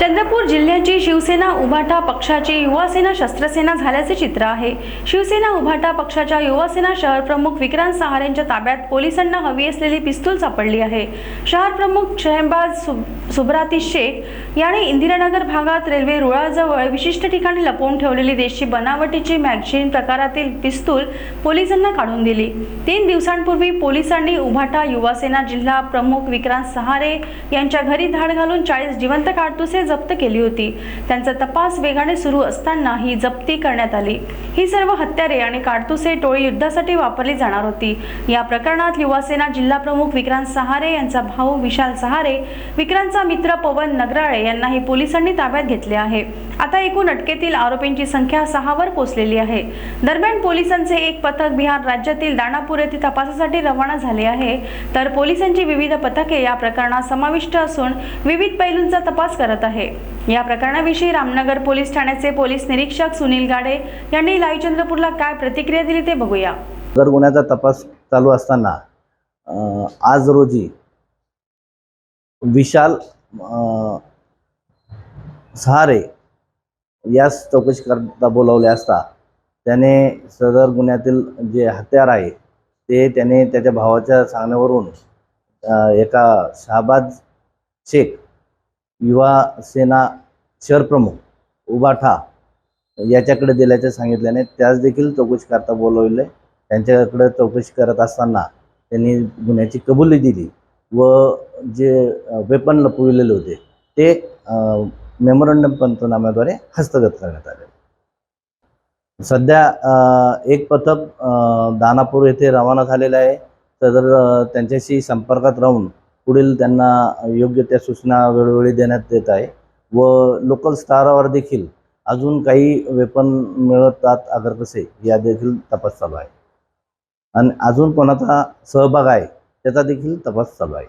चंद्रपूर जिल्ह्याची शिवसेना उभाटा पक्षाची युवासेना शस्त्रसेना झाल्याचे चित्र आहे. शिवसेना उभाटा पक्षाच्या युवासेना शहर प्रमुख विक्रांत सहार यांच्या ताब्यात पोलिसांना हवी असलेली पिस्तूल सापडली आहे. शहर प्रमुख शहबाज सुब- सुब्राती शेख याने इंदिरानगर भागात रेल्वे रुळाजवळ विशिष्ट ठिकाणी लपवून ठेवलेली देशी बनावटीची मॅगझिन प्रकारातील पिस्तूल पोलिसांना काढून दिली. तीन दिवसांपूर्वी पोलिसांनी उभाटा युवासेना जिल्हा प्रमुख विक्रांत सहारे यांच्या घरी धाड घालून चाळीस जिवंत काडतुसे जप्त केली होती. त्यांचा तपास वेगाने सुरू असताना ही जप्ती करण्यात आली. ही सर्व हत्यारे आणि काडतुसे टोळी युद्धासाठी वापरली जाणार होती. या प्रकरणात युवासेना जिल्हा प्रमुख विक्रांत सहारे यांचा भाऊ विशाल सहारे विक्रांतचा मित्र पवन नगराळे यांनाही पोलिसांनी ताब्यात घेतले आहे. आता एकूण अटकेतील आरोपींची संख्या सहावर पोहोचलेली आहे. दरम्यान पोलिसांचे एक पथक बिहार राज्यातील दानापूर येथे तपासासाठी रवाना झाले आहे. तर पोलिसांची विविध पथके या प्रकरणात समाविष्ट असून विविध पैलूंचा तपास करत आहे. या प्रकरणाविषयी रामनगर पोलीस ठाण्याचे पोलीस निरीक्षक सुनील गाडे यांनी लाईचंद्रपूरला काय प्रतिक्रिया दिली ते बघूया. जर गुन्ह्याचा तपास चालू असताना आज रोजी विशाल सहारे यास चौकशी करता बोलावले असता त्याने सदर गुन्ह्यातील जे हत्यार आहे ते त्याने त्याच्या भावाच्या सांगण्यावरून एका शहाबाज शेख युवा सेना शहरप्रमुख उबाठा याच्याकडे दिल्याचे सांगितल्याने त्यास देखील चौकशी करता बोलवले. त्यांच्याकडे चौकशी करत असताना त्यांनी गुन्ह्याची कबुली दिली व जे वेपन लपविलेले होते ते मेमोरंडम पंचनाम्याद्वारे हस्तगत करण्यात आले. सध्या एक पथक दानापूर येथे रवाना झालेलं आहे. तर त्यांच्याशी संपर्कात राहून पुढील त्यांना योग्य त्या सूचना वेळोवेळी देण्यात येत आहे व लोकल स्तरावर देखील अजून काही वेपन मिळतात अगर कसे या देखील तपास चालू आहे. आणि अजून कोणाचा सहभाग आहे त्याचा देखील तपास चालू आहे.